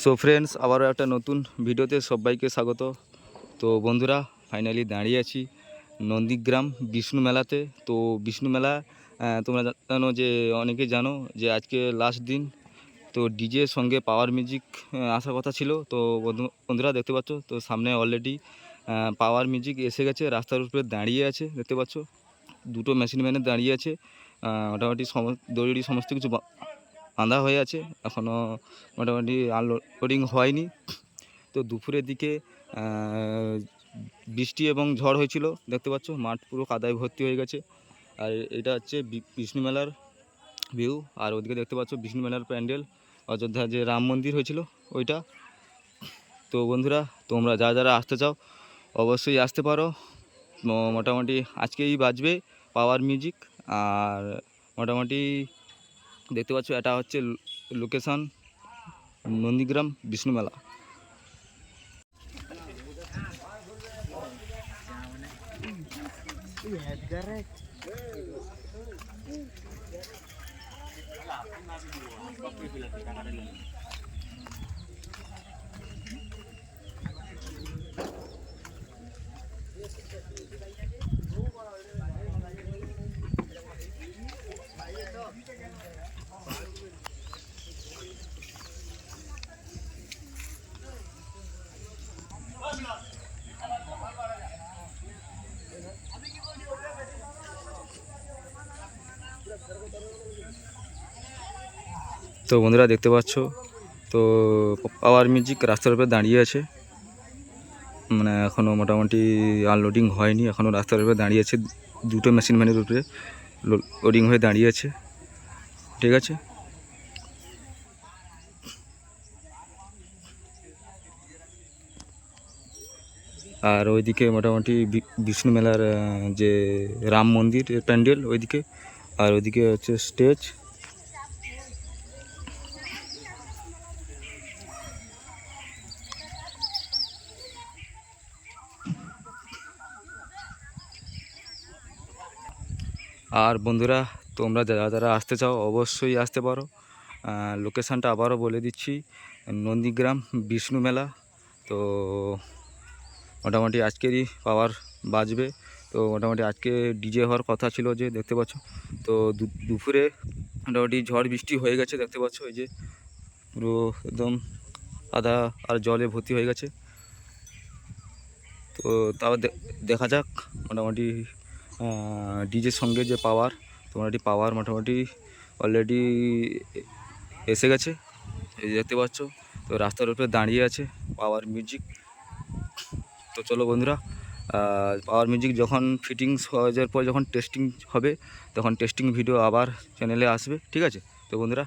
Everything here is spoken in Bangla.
সো ফ্রেন্ডস আবারও একটা নতুন ভিডিওতে সবাইকে স্বাগত। তো বন্ধুরা ফাইনালি দাঁড়িয়ে আছি নন্দীগ্রাম বিষ্ণু মেলাতে। তো বিষ্ণু মেলা তোমরা জানো যে অনেকে জানো যে আজকে লাস্ট দিন। তো ডিজের সঙ্গে পাওয়ার মিউজিক আসার কথা ছিল। তো বন্ধু- বন্ধুরা দেখতে পাচ্ছ, তো সামনে অলরেডি পাওয়ার মিউজিক এসে গেছে, রাস্তার উপরে দাঁড়িয়ে আছে, দেখতে পাচ্ছ। দুটো মেশিন ম্যানে দাঁড়িয়ে আছে। মোটামুটি সম দড়ি সমস্ত কিছু বাঁধা হয়ে আছে এখনও মোটামুটি আনলোডিং হয়নি। তো দুপুরের দিকে বৃষ্টি এবং ঝড় হয়েছিল, দেখতে পাচ্ছ, মাঠ পুরো কাদায় ভর্তি হয়ে গেছে। আর এটা হচ্ছে বিষ্ণু মেলার ভিউ আর ওদিকে দেখতে পাচ্ছ, বিষ্ণু মেলার প্যান্ডেল, অযোধ্যা যে রাম মন্দির হয়েছিল, ওইটা। তো বন্ধুরা, তোমরা যা যারা আসতে চাও, অবশ্যই আসতে পারো। মোটামুটি আজকেই বাজবে পাওয়ার মিউজিক আর মোটামুটি দেখতে পাচ্ছ এটা হচ্ছে লোকেশন নন্দীগ্রাম বিষ্ণু মেলা। তো বন্ধুরা দেখতে পাচ্ছ, তো পাওয়ার মিউজিক রাস্তার উপরে দাঁড়িয়ে আছে। মানে এখনও মোটামুটি আনলোডিং হয়নি এখনও রাস্তার উপরে দাঁড়িয়ে আছে, দুটো মেশিন ম্যানের উপরে লোডিং হয়ে দাঁড়িয়ে আছে। ঠিক আছে? আর ওইদিকে মোটামুটি বিষ্ণু মেলার যে রাম মন্দির, প্যান্ডেল, ওইদিকে আর ওইদিকে হচ্ছে স্টেজ। আর বন্ধুরা, তোমরা যারা যারা আসতে চাও, অবশ্যই আসতে পারো। লোকেশানটা আবারও বলে দিচ্ছি, নন্দীগ্রাম বিষ্ণু মেলা। তো, মোটামুটি আজকেরই পাওয়ার বাজবে। তো মোটামুটি আজকে ডিজে হওয়ার কথা ছিল যে, দেখতে পাচ্ছ? তো দুপুরে মোটামুটি ঝড় বৃষ্টি হয়ে গেছে, দেখতে পাচ্ছ? এই যে পুরো একদম আধা আর জলে ভর্তি হয়ে গেছে। তো তাও দেখা যাক মোটামুটি ডিজের সঙ্গে যে পাওয়ার তো মোটামুটি পাওয়ার মোটামুটি অলরেডি এসে গেছে। দেখতে পাচ্ছ? তো রাস্তার উপরে দাঁড়িয়ে আছে পাওয়ার মিউজিক তো চলো বন্ধুরা পাওয়ার মিউজিক যখন ফিটিংস হয়ে পর যখন টেস্টিং হবে, তখন টেস্টিং ভিডিও আবার চ্যানেলে আসবে, ঠিক আছে? তো বন্ধুরা